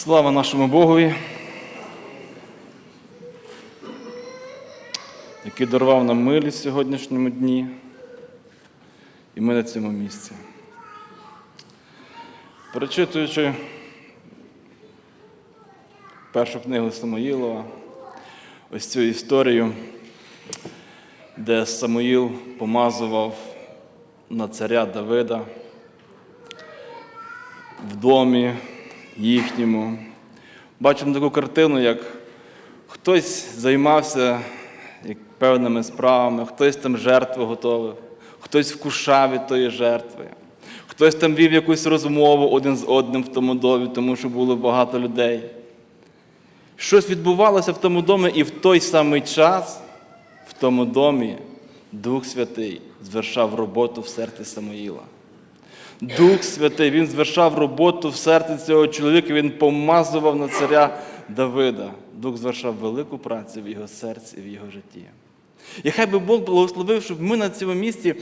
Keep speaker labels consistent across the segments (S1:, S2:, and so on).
S1: Слава нашому Богові, який дарував нам милість в сьогоднішньому дні, і ми на цьому місці. Перечитуючи першу книгу Самоїлова, ось цю історію, де Самоїл помазував на царя Давида в домі їхньому. Бачимо таку картину, як хтось займався як певними справами, хтось там жертви готовив, хтось вкушав від тої жертви, хтось там вів якусь розмову один з одним в тому домі, тому що було багато людей. Щось відбувалося в тому домі, і в той самий час в тому домі Дух Святий звершав роботу в серці Самоїла. Дух Святий, він звершав роботу в серці цього чоловіка, він помазував на царя Давида. Дух звершав велику працю в його серці і в його житті. І хай би Бог благословив, щоб ми на цьому місці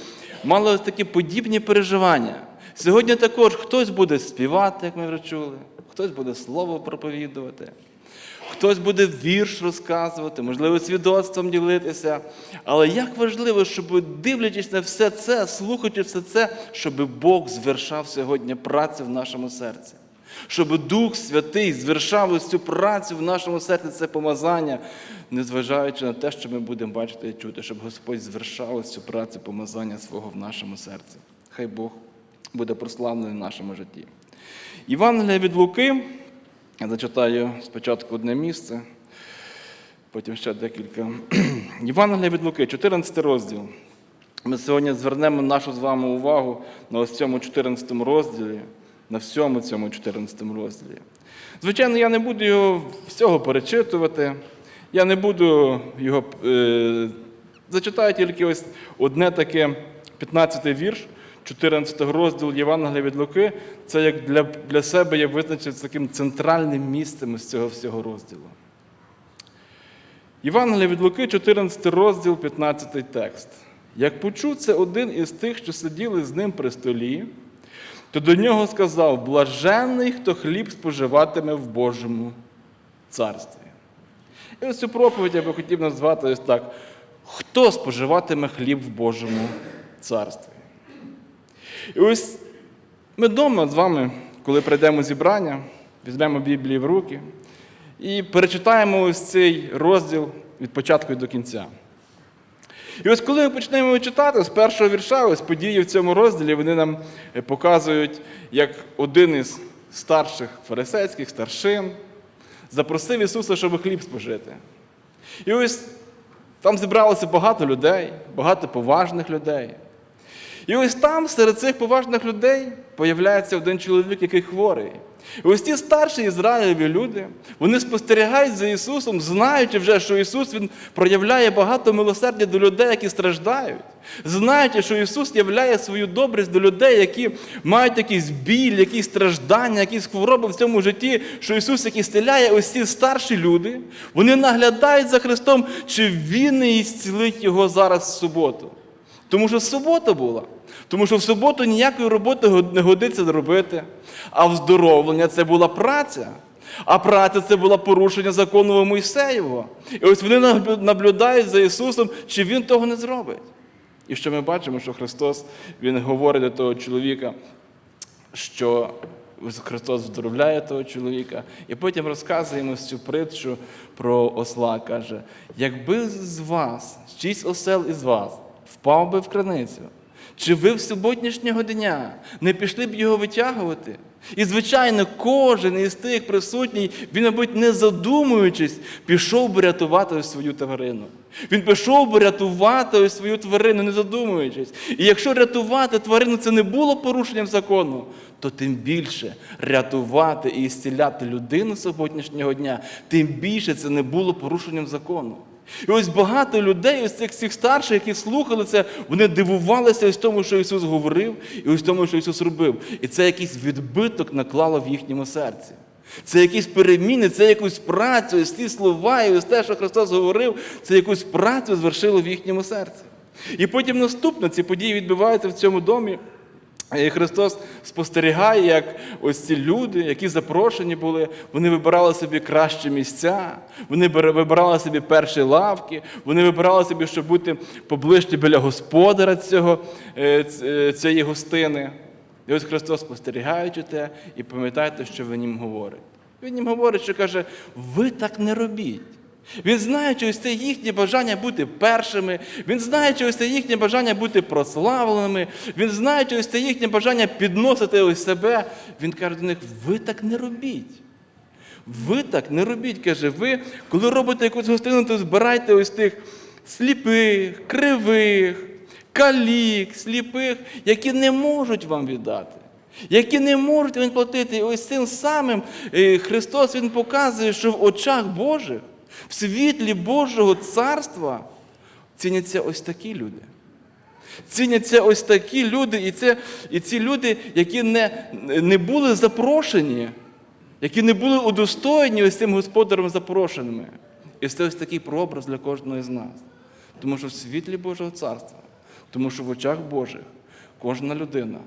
S1: мали ось такі подібні переживання. Сьогодні також хтось буде співати, як ми вже чули, хтось буде слово проповідувати. Хтось буде вірш розказувати, можливо, свідоцтвом ділитися. Але як важливо, щоб дивлячись на все це, слухаючи все це, щоб Бог звершав сьогодні працю в нашому серці. Щоб Дух Святий звершав ось цю працю в нашому серці, це помазання, незважаючи на те, що ми будемо бачити і чути, щоб Господь звершав ось цю працю помазання свого в нашому серці. Хай Бог буде прославлений в нашому житті. Євангелія від Луки. Я зачитаю спочатку одне місце, потім ще декілька. Євангелія від Луки, 14 розділ. Ми сьогодні звернемо нашу з вами увагу на ось цьому 14 розділі, на всьому цьому 14 розділі. Звичайно, я не буду його всього перечитувати, я не буду його. Е, зачитаю тільки ось одне таке 15-й вірш. 14 розділ Євангелія від Луки, це як для для себе я визначив таким центральним місцем з цього всього розділу. Євангелія від Луки, 14 розділ, 15 текст. Як почув це один із тих, що сиділи з ним при столі, то до нього сказав: блаженний, хто хліб споживатиме в Божому царстві. І ось цю проповідь я би хотів назвати ось так: хто споживатиме хліб в Божому царстві? І ось ми вдома з вами, коли прийдемо зібрання, візьмемо Біблію в руки і перечитаємо ось цей розділ від початку до кінця. І ось коли ми почнемо читати, з першого вірша, ось події в цьому розділі, вони нам показують, як один із старших фарисейських старшин запросив Ісуса, щоб хліб спожити. І ось там зібралося багато людей, багато поважних людей. І ось там, серед цих поважних людей, появляється один чоловік, який хворий. І ось ті старші Ізраїлеві люди, вони спостерігають за Ісусом, знаючи вже, що Ісус Він проявляє багато милосердя до людей, які страждають. Знаючи, що Ісус являє свою добрість до людей, які мають якийсь біль, якісь страждання, якісь хвороби в цьому житті, що Ісус, який стеляє, ось ці старші люди, вони наглядають за Христом, чи Він не ісцілить Його зараз в суботу. Тому що субота була. Тому що в суботу ніякої роботи не годиться робити. А вздоровлення це була праця. А праця це було порушення закону Мойсеєвого. І ось вони наблюдають за Ісусом, чи Він того не зробить. І що ми бачимо, що Христос Він говорить до того чоловіка, що Христос здоровляє того чоловіка, і потім розказує йому цю притчу про осла. Каже: якби з вас, шість осел із вас, впав би в краницю, чи ви в суботнішнього дня не пішли б його витягувати? І, звичайно, кожен із тих присутніх, він, мабуть, не задумуючись, пішов би рятувати ось свою тварину. Він пішов би рятувати ось свою тварину, не задумуючись. І якщо рятувати тварину це не було порушенням закону, то тим більше рятувати і зціляти людину суботнішнього дня, тим більше це не було порушенням закону. І ось багато людей, ось цих всіх старших, які слухали це, вони дивувалися ось тому, що Ісус говорив, і ось тому, що Ісус робив. І це якийсь відбиток наклало в їхньому серці. Це якісь переміни, це якусь працю, ось ті слова, і ось те, що Христос говорив, це якусь працю звершило в їхньому серці. І потім наступне ці події відбуваються в цьому домі. І Христос спостерігає, як ось ці люди, які запрошені були, вони вибирали собі кращі місця, вони вибирали собі перші лавки, вони вибирали собі, щоб бути поближче біля господаря цього, е, е, цієї гостини. І ось Христос, спостерігаючи те, і пам'ятайте, що Він їм говорить. Він їм говорить, що каже, ви так не робіть. Він знає, що ось це їхнє бажання бути першими, він знає, що ось це їхнє бажання бути прославленими, він знає, що ось це їхнє бажання підносити ось себе. Він каже до них: ви так не робіть. Ви так не робіть, каже, ви, коли робите якусь гостину, то збирайте ось тих сліпих, кривих, калік, сліпих, які не можуть вам віддати, які не можуть вам платити. І ось цим самим е, Христос Він показує, що в очах Божих, в світлі Божого царства ціняться ось такі люди. Ціняться ось такі люди, і, це, і ці люди, які не, не були запрошені, які не були удостоєні ось цим господарем запрошеними. І це ось такий прообраз для кожного з нас. Тому що в світлі Божого царства, тому що в очах Божих кожна людина,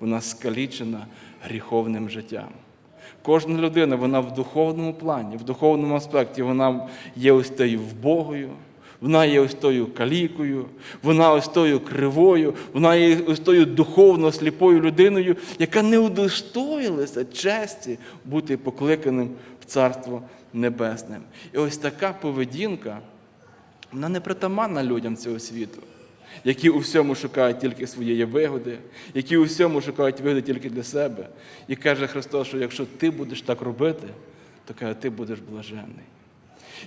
S1: вона скалічена гріховним життям. Кожна людина, вона в духовному плані, в духовному аспекті, вона є ось тою вбогою, вона є ось тою калікою, вона ось тою кривою, вона є ось тою духовно сліпою людиною, яка не удостоїлася честі бути покликаним в Царство Небесне. І ось така поведінка, вона не притаманна людям цього світу, які у всьому шукають тільки своєї вигоди, які у всьому шукають вигоди тільки для себе. І каже Христос, що якщо ти будеш так робити, то каже, ти будеш блаженний.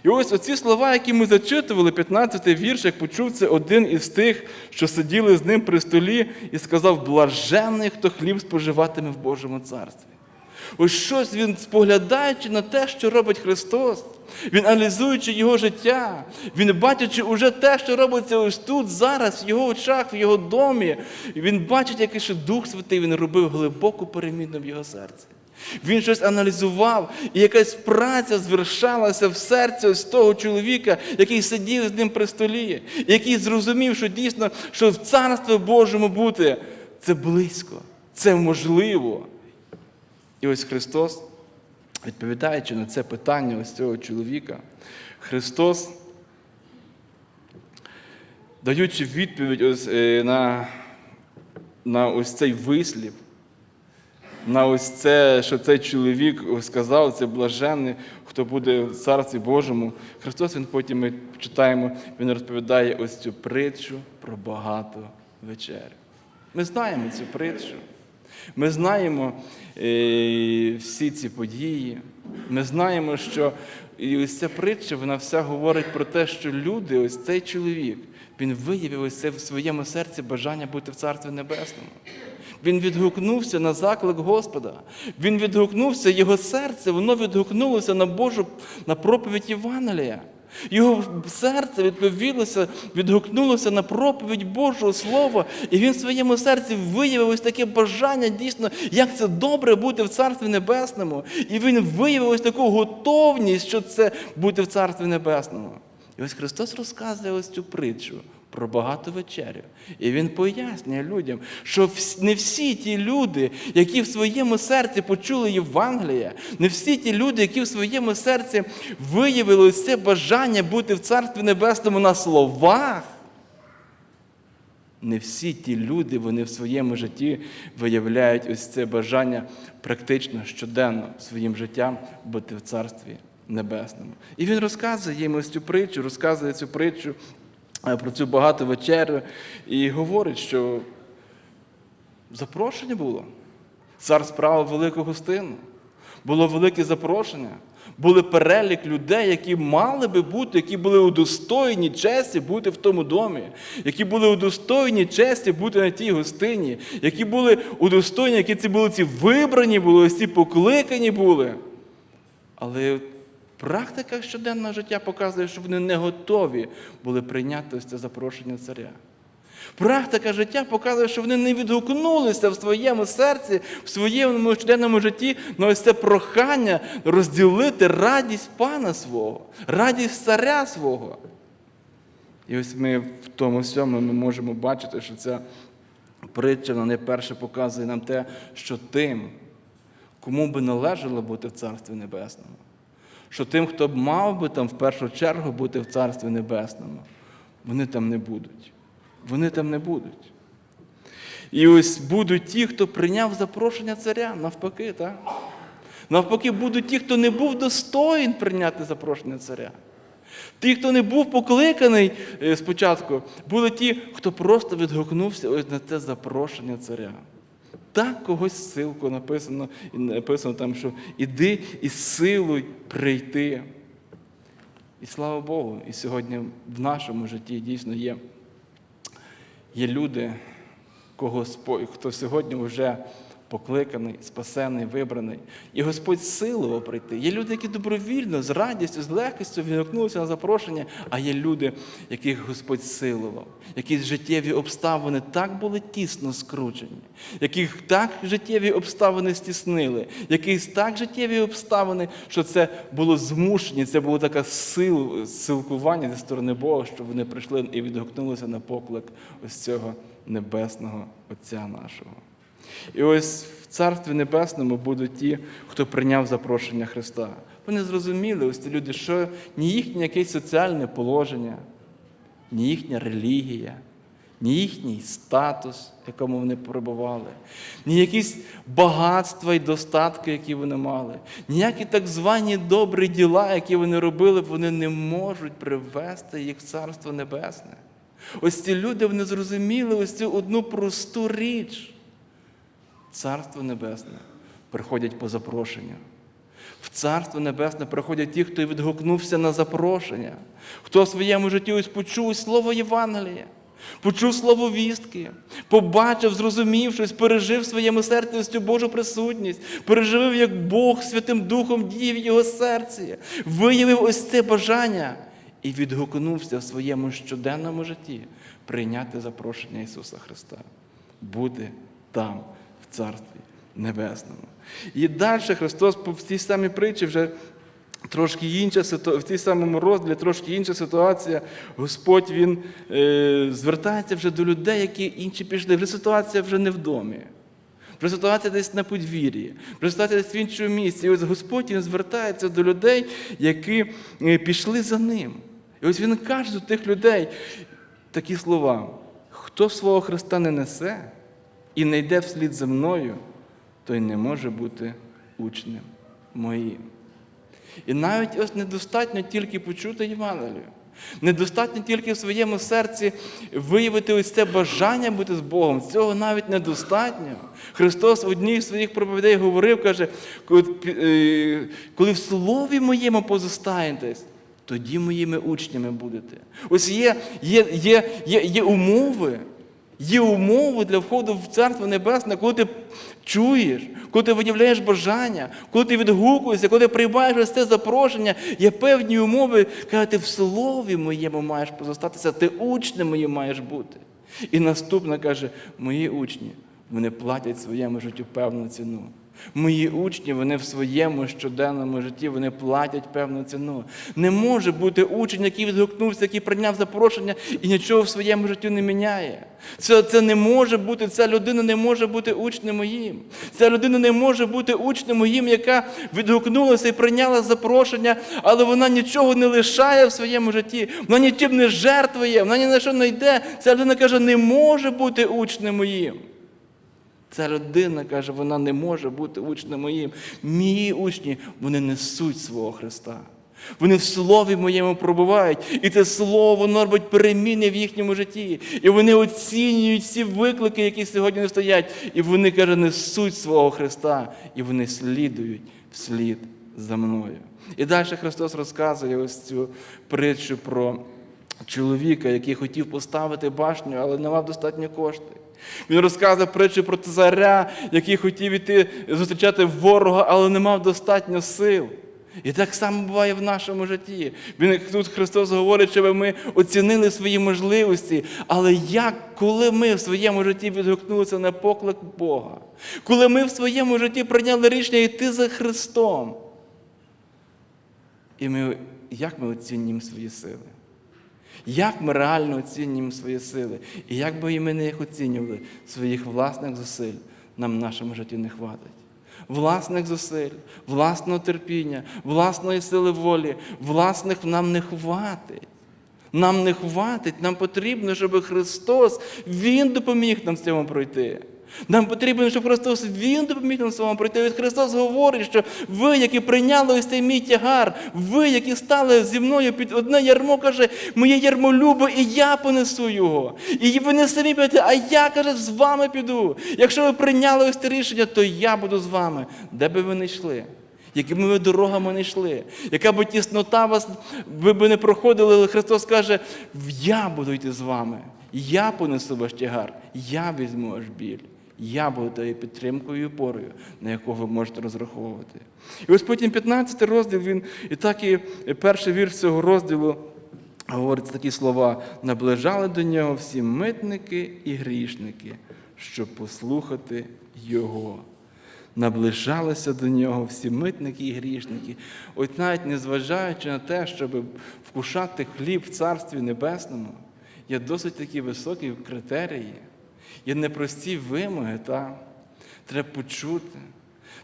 S1: І ось оці слова, які ми зачитували, 15-й вірш, як почув це один із тих, що сиділи з ним при столі, і сказав: блаженний, хто хліб споживатиме в Божому царстві. Ось щось він, споглядаючи на те, що робить Христос, він аналізуючи його життя, він бачачи уже те, що робиться ось тут, зараз, в його очах, в його домі, він бачить, який ще Дух Святий він робив глибоку переміну в його серці. Він щось аналізував, і якась праця звершалася в серці ось того чоловіка, який сидів з ним при столі, який зрозумів, що дійсно, що в Царстві Божому бути це близько, це можливо. І ось Христос, відповідаючи на це питання ось цього чоловіка, Христос, даючи відповідь ось, е, на, на ось цей вислів, на ось це, що цей чоловік сказав, це блаженний, хто буде в Царстві Божому. Христос Він потім ми читаємо, Він розповідає ось цю притчу про багату вечерю. Ми знаємо цю притчу. Ми знаємо е, всі ці події. Ми знаємо, що і ось ця притча, вона вся говорить про те, що люди, ось цей чоловік, він виявив ось це в своєму серці бажання бути в Царстві Небесному. Він відгукнувся на заклик Господа. Він відгукнувся, його серце, воно відгукнулося на Божу на проповідь Євангелія. Його серце відповілося, відгукнулося на проповідь Божого Слова, і він в своєму серці виявив ось таке бажання дійсно, як це добре бути в Царстві Небесному. І він виявив ось таку готовність, що це бути в Царстві Небесному. І ось Христос розказує ось цю притчу про багату вечерю. І Він пояснює людям, що не всі ті люди, які в своєму серці почули Євангелія, не всі ті люди, які в своєму серці виявили це бажання бути в Царстві Небесному на словах. Не всі ті люди, вони в своєму житті виявляють ось це бажання практично щоденно своїм життям бути в Царстві Небесному. І він розказує їм ось цю притчу, розказує цю притчу про цю багату вечерю і говорить, що запрошення було. Цар справив велику гостину. Було велике запрошення. Були перелік людей, які мали би бути, які були удостоєні честі бути в тому домі, які були удостоєні честі бути на тій гостині, які були удостоєні, які ці були ці вибрані, були ці покликані були. Але практика щоденного життя показує, що вони не готові були прийняти ось це запрошення царя. Практика життя показує, що вони не відгукнулися в своєму серці, в своєму щоденному житті на ось це прохання розділити радість пана свого, радість царя свого. І ось ми в тому всьому ми можемо бачити, що ця притча вона найперше показує нам те, що тим, кому би належало бути в Царстві Небесному, що тим, хто б мав би там в першу чергу бути в Царстві Небесному, вони там не будуть. Вони там не будуть. І ось будуть ті, хто прийняв запрошення царя, навпаки, так? Навпаки, будуть ті, хто не був достоїн прийняти запрошення царя. Ті, хто не був покликаний е, спочатку, були ті, хто просто відгукнувся ось на це запрошення царя. Так когось силку написано, написано там, що іди із силою прийти. І слава Богу, і сьогодні в нашому житті дійсно є, є люди, кого хто сьогодні вже покликаний, спасений, вибраний. І Господь силував прийти. Є люди, які добровільно, з радістю, з легкістю відгукнулися на запрошення, а є люди, яких Господь силував, якісь життєві обставини так були тісно скручені, яких так життєві обставини стіснили, якісь так життєві обставини, що це було змушені, це було таке сил, силкування зі сторони Бога, що вони прийшли і відгукнулися на поклик ось цього небесного Отця нашого. І ось в Царстві Небесному будуть ті, хто прийняв запрошення Христа. Вони зрозуміли, ось ці люди, що ні їхнє якесь соціальне положення, ні їхня релігія, ні їхній статус, в якому вони перебували, ні якісь багатства і достатки, які вони мали, ніякі так звані добрі діла, які вони робили, вони не можуть привести їх в Царство Небесне. Ось ці люди вони зрозуміли ось цю одну просту річ. Царство Небесне приходять по запрошенню. В Царство Небесне приходять ті, хто відгукнувся на запрошення, хто в своєму житті ось почув слово Євангелія, почув слово вістки, побачив, зрозумів щось, пережив в своєму серці ось цю Божу присутність, переживив, як Бог Святим Духом діє в його серці, виявив ось це бажання і відгукнувся в своєму щоденному житті прийняти запрошення Ісуса Христа, бути там, Царстві Небесному. І далі Христос в тій самій притчі вже трошки інша ситуація, в тій самому розділі трошки інша ситуація. Господь Він е, звертається вже до людей, які інші пішли. Вже ситуація вже не в домі. Вже ситуація десь на подвір'ї, вже ситуація десь в іншому місці. І ось Господь він звертається до людей, які е, пішли за ним. І ось він каже до тих людей такі слова: хто свого Христа не несе і не йде вслід за мною, той не може бути учнем моїм. І навіть ось недостатньо тільки почути Євангелію. Недостатньо тільки в своєму серці виявити ось це бажання бути з Богом. Цього навіть недостатньо. Христос в одній з своїх проповідей говорив, каже, коли, е, в слові моєму позостаєтесь, тоді моїми учнями будете. Ось є, є, є, є, є умови, Є умови для входу в Царство Небесне, коли ти чуєш, коли ти виявляєш бажання, коли ти відгукуєшся, коли ти приймаєш це запрошення, є певні умови, коли ти в слові моєму маєш позостатися, ти учнем моїм маєш бути. І наступна каже, мої учні, вони платять своєму життю певну ціну. Мої учні, вони в своєму щоденному житті вони платять певну ціну. Не може бути учень, який відгукнувся, який прийняв запрошення і нічого в своєму житті не міняє. Це, це не може бути, ця людина не може бути учнем моїм. Ця людина не може бути учнем моїм, яка відгукнулася і прийняла запрошення, але вона нічого не лишає в своєму житті, вона нічим не жертвує, вона ні на що не йде. Ця людина каже, не може бути учнем моїм. Ця людина каже, вона не може бути учнем моїм. Мої учні, вони несуть свого Христа. Вони в слові моєму пробувають, і це слово воно робить переміни в їхньому житті. І вони оцінюють всі виклики, які сьогодні не стоять. І вони, каже, несуть свого Христа, і вони слідують вслід за мною. І далі Христос розказує ось цю притчу про чоловіка, який хотів поставити башню, але не мав достатньо коштів. Він розказує притчу про царя, який хотів іти зустрічати ворога, але не мав достатньо сил. І так само буває в нашому житті. Він тут Христос говорить, щоб ми оцінили свої можливості. Але як, коли ми в своєму житті відгукнулися на поклик Бога, коли ми в своєму житті прийняли рішення йти за Христом, і ми, як ми оцінюємо свої сили? Як ми реально оцінюємо свої сили? І як би ми не їх оцінювали, своїх власних зусиль нам в нашому житті не хватить. Власних зусиль, власного терпіння, власної сили волі, власних нам не хватить. Нам не хватить, нам потрібно, щоб Христос Він допоміг нам з цьому пройти. Нам потрібно, щоб Христос Він допоміг нам з пройти. Від Христос говорить, що ви, які прийняли ось цей мій тягар, ви, які стали зі мною під одне ярмо, каже, моє ярмо любо, і я понесу його. І ви не самі підете, а я, каже, з вами піду. Якщо ви прийняли ось це рішення, то я буду з вами, де би ви не йшли якими ви дорогами не йшли, яка б тіснота вас ви б не проходили, але Христос каже, я буду йти з вами, я понесу ваш тягар, я візьму ваш біль. Я буду тою підтримкою і опорою, на яку ви можете розраховувати. І ось потім 15 розділ він, і так і перший вірш цього розділу говорить такі слова: наближали до нього всі митники і грішники, щоб послухати Його наближалися до нього всі митники і грішники. От навіть незважаючи на те, щоб вкушати хліб в Царстві Небесному, є досить такі високі критерії, є непрості вимоги. Та? Треба почути,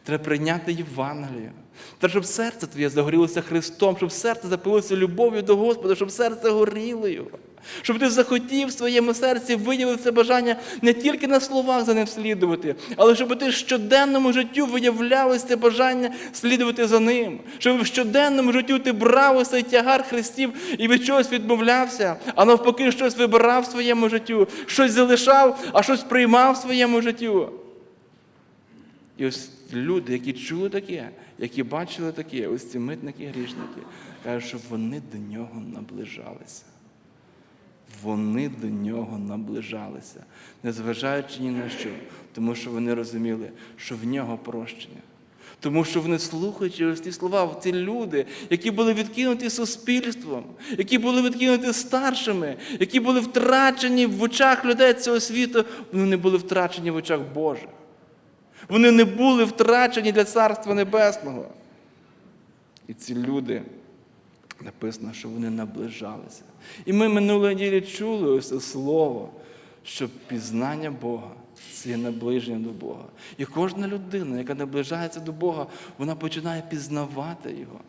S1: треба прийняти Євангелію. Треба, щоб серце твоє загорілося Христом, щоб серце запилося любов'ю до Господа, щоб серце горіло Його. Щоб ти захотів в своєму серці виявити це бажання не тільки на словах за ним слідувати, але щоб ти в щоденному життю виявляв це бажання слідувати за ним. Щоб в щоденному життю ти брав ось цей тягар Христів і від чогось відмовлявся, а навпаки, щось вибирав в своєму життю, щось залишав, а щось приймав в своєму життю. І ось люди, які чули таке, які бачили таке, ось ці митники грішники, кажуть, що вони до нього наближалися. Вони до нього наближалися, незважаючи ні на що, тому що вони розуміли, що в нього прощення. Тому що вони слухаючи ось ці слова, ці люди, які були відкинуті суспільством, які були відкинуті старшими, які були втрачені в очах людей цього світу, вони не були втрачені в очах Божих. Вони не були втрачені для Царства Небесного. І ці люди написано, що вони наближалися. І ми минулої неділі чули ось це слово, що пізнання Бога це є наближення до Бога. І кожна людина, яка наближається до Бога, вона починає пізнавати Його.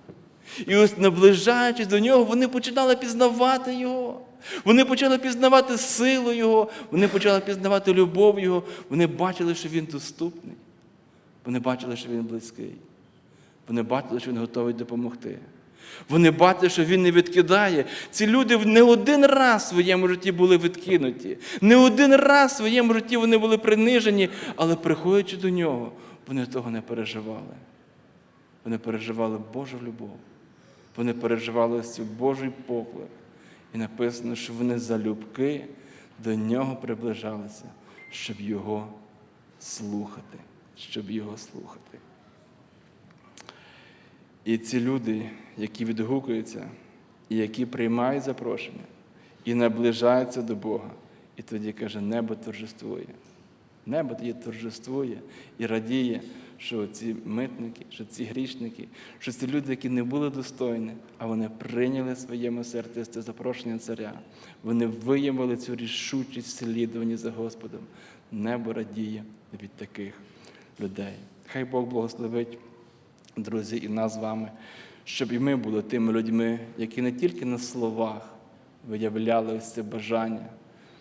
S1: І ось наближаючись до нього, вони починали пізнавати Його. Вони почали пізнавати силу Його, вони почали пізнавати любов Його, вони бачили, що Він доступний. Вони бачили, що Він близький. Вони бачили, що Він готовий допомогти. Вони бачили, що він не відкидає. Ці люди не один раз в своєму житті були відкинуті. Не один раз в своєму житті вони були принижені, але приходячи до нього, вони того не переживали. Вони переживали Божу любов. Вони переживали цю Божий поклик. І написано, що вони залюбки до нього приближалися, щоб його слухати, щоб його слухати. І ці люди, які відгукуються, і які приймають запрошення, і наближаються до Бога, і тоді каже, небо торжествує. Небо тоді торжествує і радіє, що ці митники, що ці грішники, що ці люди, які не були достойні, а вони прийняли в своєму серці це запрошення царя. Вони виявили цю рішучість в слідуванні за Господом. Небо радіє від таких людей. Хай Бог благословить друзі, і нас з вами, щоб і ми були тими людьми, які не тільки на словах виявляли ось це бажання,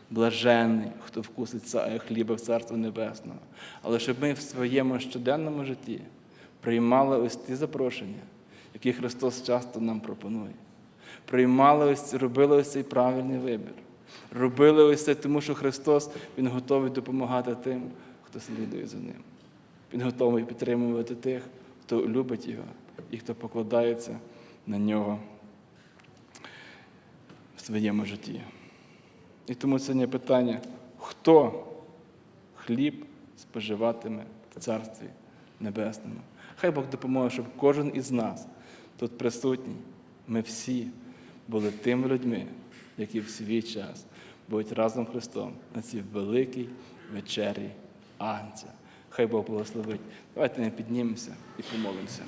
S1: блаженний, хто вкусить хліба в Царство Небесного, але щоб ми в своєму щоденному житті приймали ось ті запрошення, які Христос часто нам пропонує. Приймали ось, робили ось цей правильний вибір. Робили ось це, тому що Христос Він готовий допомагати тим, хто слідує за ним. Він готовий підтримувати тих, хто любить його і хто покладається на нього в своєму житті. І тому сьогодні питання, хто хліб споживатиме в Царстві Небесному. Хай Бог допоможе, щоб кожен із нас тут присутній, ми всі були тими людьми, які в свій час будуть разом з Христом на цій великій вечері Агнця. Хай Бог благословить. Давайте не піднімемося і помолимося.